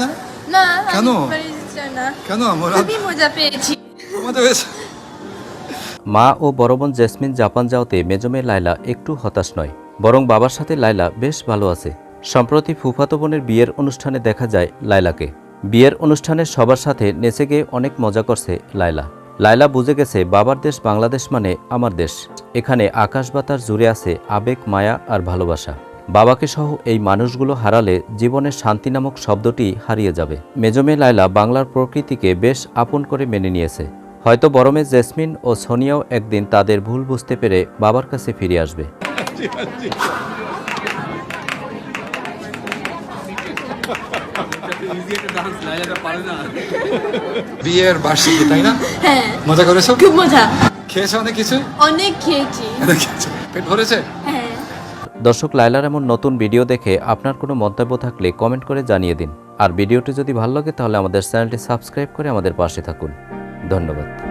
না না কেন? আমি বাড়ি যাই না কেন আমরা খুবই মজা পেয়েছি মজা মা ও বড় বোন জেসমিন জাপান যাওয়াতে মেজমে লাইলা একটু হতাশ নয় বরং বাবার সাথে লাইলা বেশ ভালো আছে। সম্প্রতি ফুফাতো বোনের বিয়ের অনুষ্ঠানে দেখা যায় লাইলাকে বিয়ের অনুষ্ঠানে সবার সাথে নেচে গিয়ে অনেক মজা করছে লাইলা লাইলা বুঝে গেছে বাবার দেশ বাংলাদেশ মানে আমার দেশ। এখানে আকাশ বাতাস জুড়ে আছে আবেগ মায়া আর ভালোবাসা। বাবাকে সহ এই মানুষগুলো হারালে জীবনের শান্তি নামক শব্দটি হারিয়ে যাবে। মেজমে লাইলা বাংলার প্রকৃতিকে বেশ আপন করে মেনে নিয়েছে। হয়তো বরমে জেসমিন ও সোনিয়াও একদিন তাদের ভুল বুঝতে পেরে বাবার কাছে ফিরে আসবে। বিয়ের বার্ষিকী তাই না? হ্যাঁ। মজা করেছ? খুব মজা। খেয়েছো অনেক কিছু? অনেক খেয়েছি। পেট ভরেছে? হ্যাঁ। দর্শক লাইলার এমন নতুন ভিডিও দেখে আপনার কোনো মন্তব্য থাকলে কমেন্ট করে জানিয়ে দিন। আর ভিডিওটি যদি ভালো লাগে তাহলে আমাদের চ্যানেলটি সাবস্ক্রাইব করে আমাদের পাশে থাকুন। ধন্যবাদ।